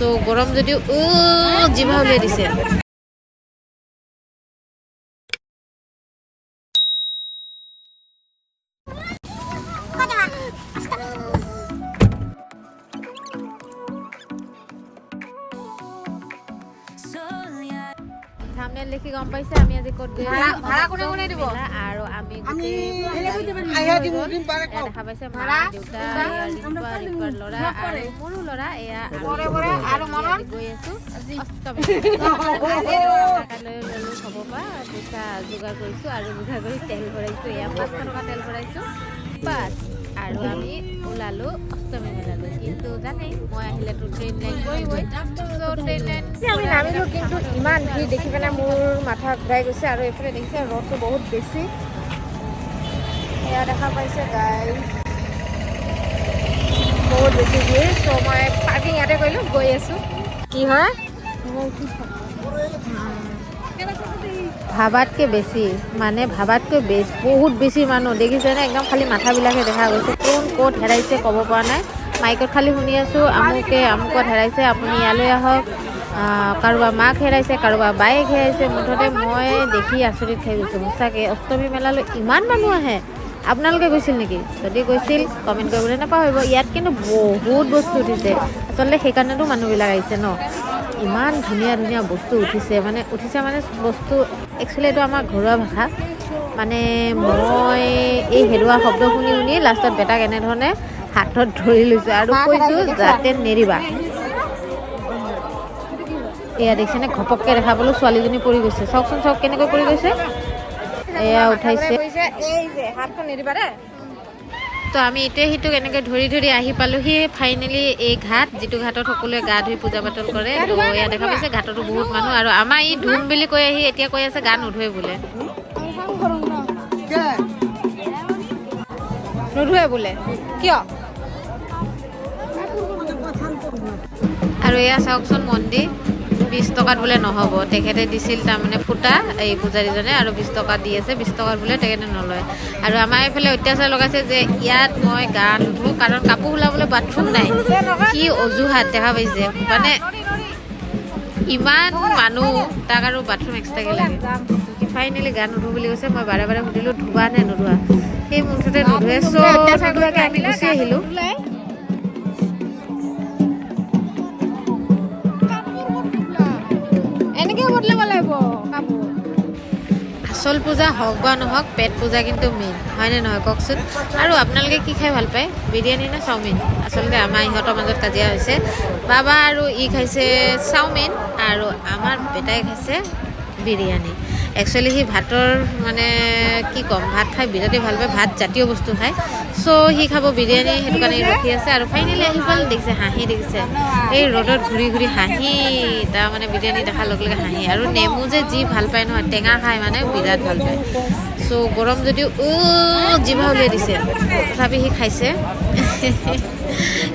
চ' গৰম যদিও জিভা উলিয়াই দিছে। থামনেল দেখি গম পাইছে আমি আজি ক'ত ভাড়া- কোনে কোনে দিব? মেলা আৰু আমি আমি আইয়া দিম, দিম, পাৰে এয়া দেখা পাইছে ভাড়া? এয়া ৰিম্পা ৰিম্পাৰ ল'ৰা আৰু মোৰো ল'ৰা এয়া আমি পৰে পৰে আৰু আমি গৈ আছো। অষ্টমী। ল'লো হ'ব বা পইচা যোগাৰ কৰিছো আৰু যোগাৰ কৰি তেল ভৰাইছো এয়া পাঁচশো টকা তেল ভৰাইছো। বাছ আৰু আমি ওলালো অষ্টমী মেলালৈ। কিন্তু জানেই মই আহিলেতো ট্ৰেইন লাইন কৰিবই। চ' ট্ৰেইন লাইন আমি নামিলোঁ কিন্তু ইমান ভিৰ দেখি পেলাই মোৰ মাথা ঘূৰাই গৈছে আৰু এইফালে দেখিছে ৰ'দটো বহুত বেছি। এয়া দেখা পাইছে গাই বহুত বেছি ভিৰ চ' মই পাৰ্কিং ইয়াতে কৰিলোঁ গৈ আছোঁ। কি হয়? ভাবাতকৈ বেছি মানে ভাবাতকৈ বেছ বহুত বেছি মানুহ। দেখিছেনে? একদম খালি মাথাবিলাকে দেখা গৈছে। কোন ক'ত হেৰাইছে ক'ব পৰা নাই। মাইকত খালি শুনি আছোঁ আমুকে আমুকত হেৰাইছে আপুনি ইয়ালৈ আহক। আহ, কাৰোবাৰ মাক হেৰাইছে কাৰোবাৰ বাইক হেৰাইছে মুঠতে মই দেখি আচৰিত খাই গৈছোঁ। সঁচাকৈ অষ্টমী মেলালৈ ইমান মানুহ আহে। আপোনালোকে গৈছিল নেকি? যদি গৈছিল কমেণ্ট কৰিবলৈ নাপাহৰিব। ইয়াত কিন্তু বহুত বস্তু উঠিছে। আচলতে সেইকাৰণেতো মানুহবিলাক আহিছে ন। ইমান ধুনীয়া ধুনীয়া বস্তু উঠিছে। মানে উঠিছে মানে বস্তু একচুৱেলি এইটো আমাৰ ঘৰুৱা ভাষা। মানে মই এই হেৰুৱা শব্দ শুনি শুনি লাষ্টত বেটাক এনেধৰণে হাতত ধৰি লৈছোঁ আৰু কৈছোঁ যাতে নেৰিবা। এয়া দেখিছেনে ঘপককৈ দেখা পালোঁ ছোৱালীজনী পৰি গৈছে। চাওকচোন চাওক কেনেকৈ পৰি গৈছে। এয়া উঠাইছে। এই তো আমি ইটোৱে সিটোক এনেকৈ ধৰি ধৰি আহি পালোহি। ফাইনেলি এই ঘাট যিটো ঘাটত সকলোৱে গা ধুই পূজা পাতল কৰে। তো এয়া দেখা পাইছে ঘাটতো বহুত মানুহ। আৰু আমাৰ ই ধুম বুলি কৈ আহি এতিয়া কৈ আছে গা নোধোৱে বোলে। নোধোৱে বোলে? কিয়? আৰু এয়া চাওকচোন মন্দিৰ। বিছ টকাত বোলে নহ'ব। তেখেতে দিছিল তাৰমানে ফুটা এই পূজাৰীজনে আৰু বিছ টকা দি আছে। বিছ টকাত বোলে তেখেতে নলয়। আৰু আমাৰ এইফালে অত্যাচাৰ লগাইছে যে ইয়াত মই গা নুধোঁ, কাৰণ কাপোৰ ওলাবলৈ বাথৰুম নাই। কি অজুহাত দেখা পাইছে। মানে ইমান মানুহ তাক আৰু বাথৰুম এক্সট্ৰাকৈ লাগে। ফাইনেলি গা নুধোঁ বুলি কৈছে। মই বাৰে বাৰে সুধিলোঁ, ধোৱা নে নোধোৱা? সেই মুঠতে নোধোৱে। চ' আমি গুচি আহিলোঁ। আচল পূজা হওক বা নহওক, পেট পূজা কিন্তু মেইন হয়নে নহয় কওকচোন? আৰু আপোনালোকে কি খাই ভালো পায়? বিৰিয়ানী নে চাওমিন? আচলতে আমাৰ ইহঁতৰ মাজত কাজিয়া হৈছে। বাবা আৰু ই খাইছে চাওমিন আৰু আমাৰ বেটাই খাইছে বিৰিয়ানী। একচুৱেলি সি ভাতৰ মানে কি ক'ম, ভাত খাই বিৰাটেই ভালো পায়, ভাত জাতীয় বস্তু খায়। চ' সি খাব বিৰিয়ানী, সেইটো কাৰণে ৰখি আছে আৰু ফাইনেলি আহি পাল, দেখিছে, হাঁহি দেখিছে। এই ৰ'দত ঘূৰি ঘূৰি হাঁহি তাৰ মানে বিৰিয়ানী দেখাৰ লগে লগে হাঁহি। আৰু নেমু যে যি ভালো পায় নহয় টেঙা খাই মানে বিৰাট ভালো পায়। চ' গৰম যদিও, উ জিভা উলিয়াই দিছে, তথাপি সি খাইছে।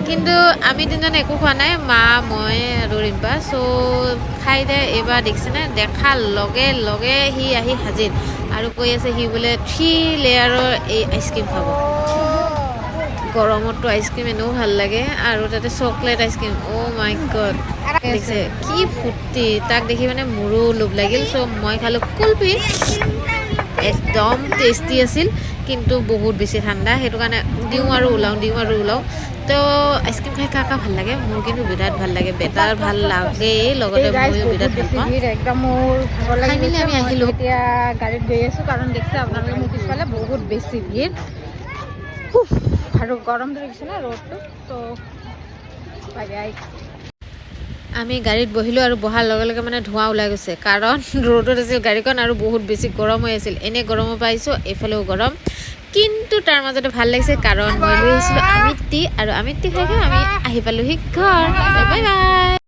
কিন্তু আমি তিনিজনে একো খোৱা নাই, মা, মই আৰু ৰিম্পা। চ' খাই দে, এইবাৰ দেখিছেনে দেখাৰ লগে লগে সি আহি হাজিৰ। আৰু কৈ আছে সি বোলে, থ্ৰী লেয়াৰৰ এই আইচক্ৰীম খাব। গৰমততো আইচক্ৰীম এনেও ভালো লাগে আৰু তাতে chocolate ice cream. Oh' my god দেখিছে, কি ফূৰ্তি। তাক দেখি মানে মোৰো লোভ লাগিল। চ' মই খালোঁ কুলফি একদম টেষ্টি আছিল কিন্তু বহুত বেছি ঠাণ্ডা। সেইটো কাৰণে দিওঁ আৰু ওলাওঁ দিওঁ আৰু ওলাওঁ। তো আইচক্ৰীম খাই কা কা ভালো লাগে? মোৰ কিন্তু বিৰাট ভালো লাগে। বেটাৰ ভালো লাগেই লগতে ময়ো বিৰাট ভালো পাওঁ। একদম মোৰ খাই মেলি আমি আহিলোঁ। এতিয়া গাড়ীত গৈ আছোঁ কাৰণ দেখিছে আপোনালোকে মোৰ পিছফালে বহুত বেছি ভিৰ। আৰু গৰমটো দেখিছে না ৰ'দটো ত' বাই বাই আমি গাড়ীত বহিলোঁ আৰু বহাৰ লগে লগে মানে ধোঁৱা ওলাই গৈছে। কাৰণ ৰ'দত আছিল গাড়ীখন আৰু বহুত বেছি গৰম হৈ আছিল। এনেই গৰমৰ পাইছোঁ এইফালেও গৰম। কিন্তু তাৰ মাজতে ভালো লাগিছে কাৰণ মই লৈ আহিছিলোঁ আমিত্তি আৰু খাই খাই আমি আহি পালোঁহি ঘৰ। Bye bye.